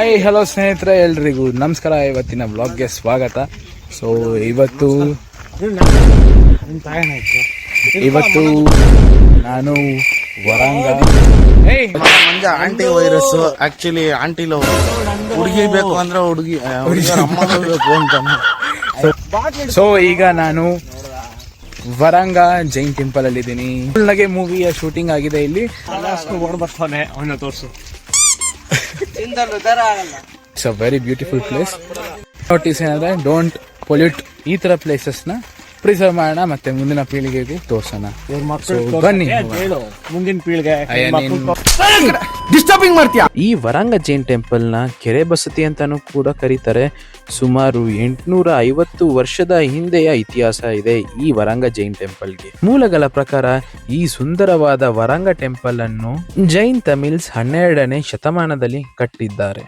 Hi hello ಸ್ನೇಹಿತರೆ ಎಲ್ರಿಗೂ ನಮಸ್ಕಾರ. ಇವತ್ತಿನ ಬ್ಲಾಗ್ಗೆ ಸ್ವಾಗತ. ಸೊ ಇವತ್ತು ಇವತ್ತು ನಾನು ವರಾಂಗ. ಏಯ್ ಮಂಜ ಆಂಟಿ ವೈರಸ್ ಆಕ್ಚುಲಿ ಆಂಟಿಲ ಹುಡುಗಿ ಬೇಕು ಅಂದ್ರೆ ಹುಡುಗಿ ಹುಡುಗಿಯರ ಬೇಕು ಅಂತ. ಸೊ ಈಗ ನಾನು ವರಂಗ ಜೈನ್ ಟೆಂಪಲ್ ಅಲ್ಲಿ ಇದ್ದೀನಿ ಮೂವಿಯ ಶೂಟಿಂಗ್ ಆಗಿದೆ ಇಲ್ಲಿ. ಬರ್ತಾನೆ ತೋರಿಸು ತೋರ್ಸು. It's a very beautiful place notice ಏನಂದ್ರೆ ಡೋಂಟ್ ಪೊಲ್ಯೂಟ್ ಈ ತರ ಪ್ಲೇಸಸ್ನ ಪ್ರಿಸರ್ವ್ ಮಾಡೋಣ ಮತ್ತೆ ಮುಂದಿನ ಪೀಳಿಗೆಗೂ ತೋರ್ಸೋಣ. ಬನ್ನಿ. ಹೇಳು. ಮುಂದಿನ ಪೀಳಿಗೆ ಡಿಸ್ಟರ್ಬಿಂಗ್ ಮಾಡ್ತೀಯ? ಈ ವರಂಗ ಜೈನ್ ಟೆಂಪಲ್ನ ಕೆರೆ ಬಸತಿ ಅಂತಾನೂ ಕೂಡ ಕರೀತಾರೆ. ಸುಮಾರು ಎಂಟುನೂರ ಐವತ್ತು ವರ್ಷದ ಹಿಂದೆಯ ಇತಿಹಾಸ ಇದೆ ಈ ವರಂಗ ಜೈನ್ ಟೆಂಪಲ್ಗೆ. ಮೂಲಗಳ ಪ್ರಕಾರ ಈ ಸುಂದರವಾದ ವರಂಗ ಟೆಂಪಲ್ ಅನ್ನು ಜೈನ್ ತಮಿಳ್ಸ್ ಹನ್ನೆರಡನೇ ಶತಮಾನದಲ್ಲಿ ಕಟ್ಟಿದ್ದಾರೆ.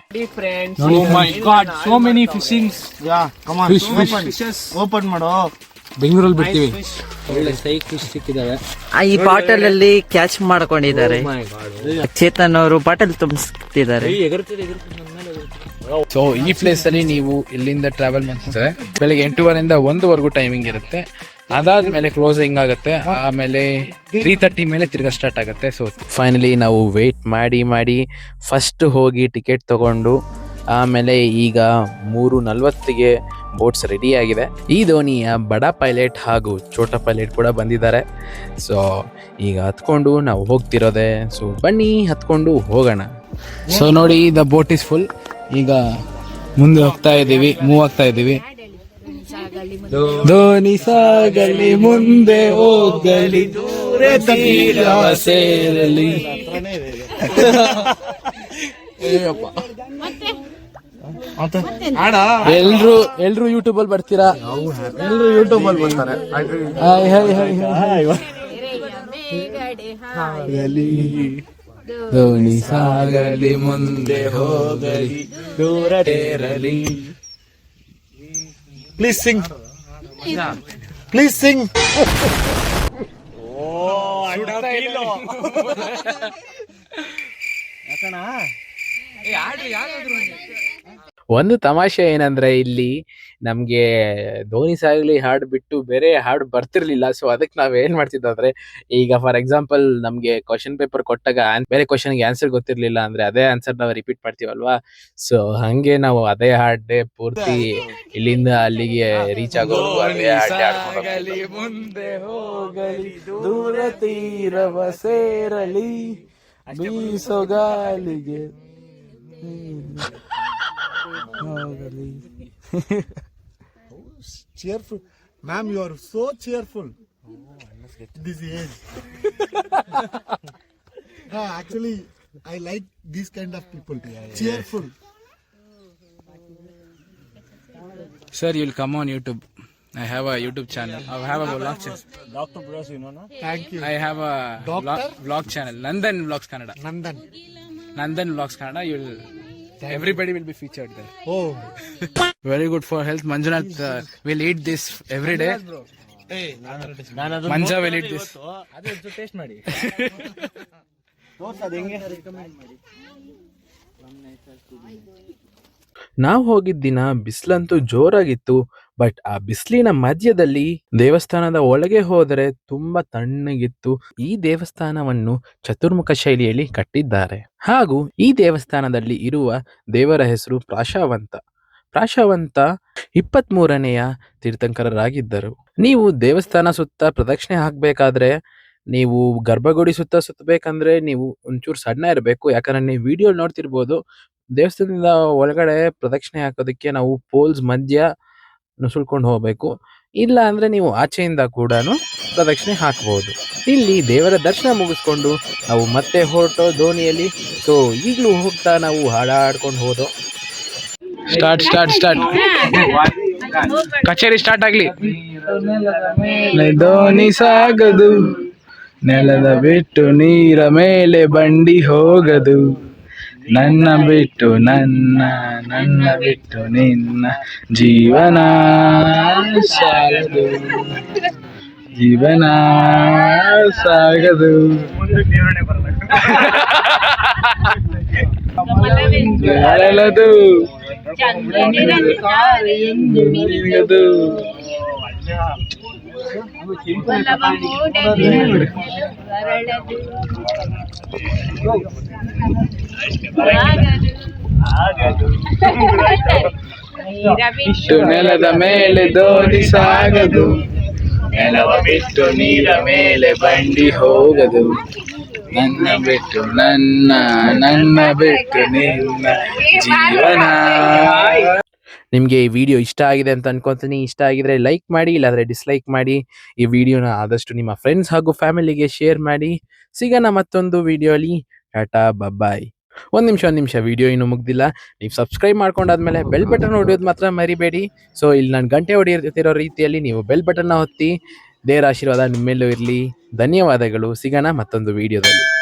Oh my god, so many fishings. Yeah come on open ಮಾಡು ಬೆಂಗಳೂರಲ್ಲಿ ಬಿಡ್ತೀವಿ. ಆ, ಈ ಬಾಟಲ್ ಅಲ್ಲಿ ಕ್ಯಾಚ್ ಮಾಡ್ಕೊಂಡಿದ್ದಾರೆ. ಚೇತನ್ ಅವರು ಬಾಟಲ್ ತುಂಬಿಸ್ತಿದ್ದಾರೆ. ಸೊ ಈ ಪ್ಲೇಸ್ ಅಲ್ಲಿ ನೀವು ಇಲ್ಲಿಂದ ಟ್ರಾವೆಲ್ ಮಾಡ್ತಾರೆ ಬೆಳಿಗ್ಗೆ ಎಂಟೂವರೆಯಿಂದ ಒಂದುವರೆಗೂ ಟೈಮಿಂಗ್ ಇರುತ್ತೆ. ಅದಾದ್ಮೇಲೆ ಕ್ಲೋಸಿಂಗ್ ಆಗುತ್ತೆ. ಆಮೇಲೆ ತ್ರೀ ತರ್ಟಿ ಮೇಲೆ ತಿರ್ಗಾ ಸ್ಟಾರ್ಟ್ ಆಗುತ್ತೆ. ಸೊ ಫೈನಲಿ ನಾವು ವೇಟ್ ಮಾಡಿ ಮಾಡಿ ಫಸ್ಟ್ ಹೋಗಿ ಟಿಕೆಟ್ ತಗೊಂಡು ಆಮೇಲೆ ಈಗ ಮೂರು ನಲ್ವತ್ತಿಗೆ ಬೋಟ್ಸ್ ರೆಡಿ ಆಗಿದೆ ಈ ದೋಣಿಯ ಬಡ ಪೈಲಟ್ ಹಾಗೂ ಛೋಟ ಪೈಲಟ್ ಕೂಡ ಬಂದಿದ್ದಾರೆ. ಸೊ ಈಗ ಹತ್ಕೊಂಡು ನಾವು ಹೋಗ್ತಿರೋದೆ. ಸೊ ಬನ್ನಿ ಹತ್ಕೊಂಡು ಹೋಗೋಣ. ಸೊ ನೋಡಿ ದ ಬೋಟ್ ಇಸ್ ಫುಲ್ ಈಗ ಮುಂದೆ ಹೋಗ್ತಾ ಇದ್ದೀವಿ. ಮೂವ್ ಆಗ್ತಾ ಇದ್ದೀವಿ. ಧೋನಿ ಸಾಗಲಿ ಮುಂದೆ ಹೋಗಲಿ ಸೇರಲಿ. ಎಲ್ರು ಎಲ್ರು ಯೂಟ್ಯೂಬ್ ಅಲ್ಲಿ ಬರ್ತೀರಾ? ಎಲ್ಲರೂ ಯೂಟ್ಯೂಬ್ ಅಲ್ಲಿ ಬರ್ತಾರೆ. ಧೋನಿ ಸಾಗಲಿ ಮುಂದೆ ಹೋಗಲಿ ದೂರ ಸೇರಲಿ ಪ್ಲೀಸ್ ಸಿಂಗ್ ಪ್ಲೀಸ್ ಸಿಂಗ್ ಒಂದು ತಮಾಷೆ ಏನಂದ್ರೆ ಇಲ್ಲಿ ನಮ್ಗೆ ಧೋನಿ ಸಾಗ್ಲಿ ಹಾಡ್ ಬಿಟ್ಟು ಬೇರೆ ಹಾಡ್ ಬರ್ತಿರ್ಲಿಲ್ಲ. ಸೊ ಅದಕ್ಕೆ ನಾವ್ ಏನ್ ಮಾಡ್ತಿದ್ವಿ ಅಂದ್ರೆ ಈಗ ಫಾರ್ ಎಕ್ಸಾಂಪಲ್ ನಮ್ಗೆ ಕ್ವಶನ್ ಪೇಪರ್ ಕೊಟ್ಟಾಗ ಬೇರೆ ಬೇರೆ ಕ್ವಶನ್ಗೆ ಆನ್ಸರ್ ಗೊತ್ತಿರ್ಲಿಲ್ಲ ಅಂದ್ರೆ ಅದೇ ಆನ್ಸರ್ ನಾವು ರಿಪೀಟ್ ಮಾಡ್ತೀವಲ್ವಾ? ಸೊ ಹಂಗೆ ನಾವು ಅದೇ ಹಾಡೇ ಪೂರ್ತಿ ಇಲ್ಲಿಂದ ಅಲ್ಲಿಗೆ ರೀಚ್ ಆಗೋ. ಮುಂದೆ ಹೋಗಲಿ ದೂರ ತೀರವ ಸೇರಲಿ ಬೀಸೋ ಗಾಳಿಗೆ ಹೋಗಲಿ cheerful. Ma'am, you are so cheerful. This age. no, actually, I like these kind of people. cheerful. Sir, you'll come on YouTube. I have a YouTube channel. I have a vlog channel. Doctor Bros, you know, no? Thank you. I have a vlog, vlog channel. Nandan Vlogs Kannada. Nandan. Nandan Vlogs Kannada. You will. Everybody will be featured there. Oh, Very good for health. Manjunath uh, will eat this every day. manja will eat this. ಅದೇ taste ಮಾಡಿ ತೋರ್ಸು ಅದು ಹೆಂಗೆ ನಾವು ಹೋಗಿದ್ದ ದಿನ ಬಿಸಿಲಂತೂ ಜೋರಾಗಿತ್ತು, but ಆ ಬಿಸಿಲಿನ ಮಧ್ಯದಲ್ಲಿ ದೇವಸ್ಥಾನದ ಒಳಗೆ ಹೋದರೆ ತುಂಬಾ ತಣ್ಣಗಿತ್ತು. ಈ ದೇವಸ್ಥಾನವನ್ನು ಚತುರ್ಮುಖ ಶೈಲಿಯಲ್ಲಿ ಕಟ್ಟಿದ್ದಾರೆ. ಹಾಗೂ ಈ ದೇವಸ್ಥಾನದಲ್ಲಿ ಇರುವ ದೇವರ ಹೆಸರು ಪ್ರಾಶಾವಂತ. ಪ್ರಾಶಾವಂತ ಇಪ್ಪತ್ತ್ ಮೂರನೆಯ ತೀರ್ಥಂಕರರಾಗಿದ್ದರು. ನೀವು ದೇವಸ್ಥಾನ ಸುತ್ತ ಪ್ರದಕ್ಷಿಣೆ ಹಾಕಬೇಕಾದ್ರೆ, ನೀವು ಗರ್ಭಗುಡಿ ಸುತ್ತ ಸುತ್ತಬೇಕಂದ್ರೆ ನೀವು ಒಂಚೂರು ಸಣ್ಣ ಇರಬೇಕು. ಯಾಕಂದ್ರೆ ನೀವು ವಿಡಿಯೋ ನೋಡ್ತಿರ್ಬೋದು ದೇವಸ್ಥಾನದಿಂದ ಒಳಗಡೆ ಪ್ರದಕ್ಷಿಣೆ ಹಾಕೋದಕ್ಕೆ ನಾವು ಪೋಲ್ಸ್ ಮಧ್ಯ ನುಸುಳ್ಕೊಂಡು ಹೋಗಬೇಕು. ಇಲ್ಲ ಅಂದ್ರೆ ನೀವು ಆಚೆಯಿಂದ ಕೂಡ ಪ್ರದಕ್ಷಿಣೆ ಹಾಕಬಹುದು ಇಲ್ಲಿ ದೇವರ ದರ್ಶನ ಮುಗಿಸ್ಕೊಂಡು ನಾವು ಮತ್ತೆ ಹೊರಟೋ ದೋಣಿಯಲ್ಲಿ. ಸೊ ಈಗಲೂ ಹೋಗ್ತಾ ನಾವು ಹಾಡಾಡ್ಕೊಂಡು ಹೋದೋ. ಸ್ಟಾರ್ಟ್ ಸ್ಟಾರ್ಟ್ ಸ್ಟಾರ್ಟ್ ಕಚೇರಿ ಸ್ಟಾರ್ಟ್ ಆಗಲಿ. ದೋಣಿ ಸಾಗದು ನೆಲದ ಬಿಟ್ಟು ನೀರ ಮೇಲೆ ಬಂಡಿ ಹೋಗದು. ನನ್ನ ಬಿಟ್ಟು ನನ್ನ ನನ್ನ ಬಿಟ್ಟು ನಿನ್ನ ಜೀವನ ಸಾಗದು. ಜೀವನ ಸಾಗದು. ಅರಳದು ಇಷ್ಟು ನೆಲದ ಮೇಲೆ ದೋಣಿ ಸಾಗದು. ನೆಲವ ಬಿಟ್ಟು ನೀರ ಮೇಲೆ ಬಂಡಿ ಹೋಗದು. ನನ್ನ ಬಿಟ್ಟು ನನ್ನ ನನ್ನ ಬಿಟ್ಟು ನಿನ್ನ ಜೀವನ. ನಿಮಗೆ ಈ ವಿಡಿಯೋ ಇಷ್ಟ ಆಗಿದೆ ಅಂತ ಅನ್ಕೊಂತೀನಿ. ಇಷ್ಟ ಆಗಿದ್ರೆ ಲೈಕ್ ಮಾಡಿ, ಇಲ್ಲಾದ್ರೆ ಡಿಸ್ಲೈಕ್ ಮಾಡಿ. ಈ ವಿಡಿಯೋನ ಆದಷ್ಟು ನಿಮ್ಮ ಫ್ರೆಂಡ್ಸ್ ಹಾಗೂ ಫ್ಯಾಮಿಲಿಗೆ ಶೇರ್ ಮಾಡಿ. ಸಿಗೋಣ ಮತ್ತೊಂದು ವಿಡಿಯೋಲಿ ಟಾಟಾ ಬಬ್ಬಾಯ್ ಒಂದು ನಿಮಿಷ ಒಂದು ನಿಮಿಷ ವಿಡಿಯೋ ಇನ್ನೂ ಮುಗ್ದಿಲ್ಲ. ನೀವು ಸಬ್ಸ್ಕ್ರೈಬ್ ಮಾಡ್ಕೊಂಡಾದ್ಮೇಲೆ ಬೆಲ್ ಬಟನ್ ಹೊಡೆಯೋದು ಮಾತ್ರ ಮರಿಬೇಡಿ. ಸೊ ಇಲ್ಲಿ ನಾನು ಗಂಟೆ ಹೊಡೆಯುತ್ತಿರೋ ರೀತಿಯಲ್ಲಿ ನೀವು ಬೆಲ್ ಬಟನ್ನ ಹೊತ್ತಿ ದೇವರ ಆಶೀರ್ವಾದ ನಿಮ್ಮೆಲ್ಲೂ ಇರಲಿ. ಧನ್ಯವಾದಗಳು. ಸಿಗೋಣ ಮತ್ತೊಂದು ವಿಡಿಯೋದಲ್ಲಿ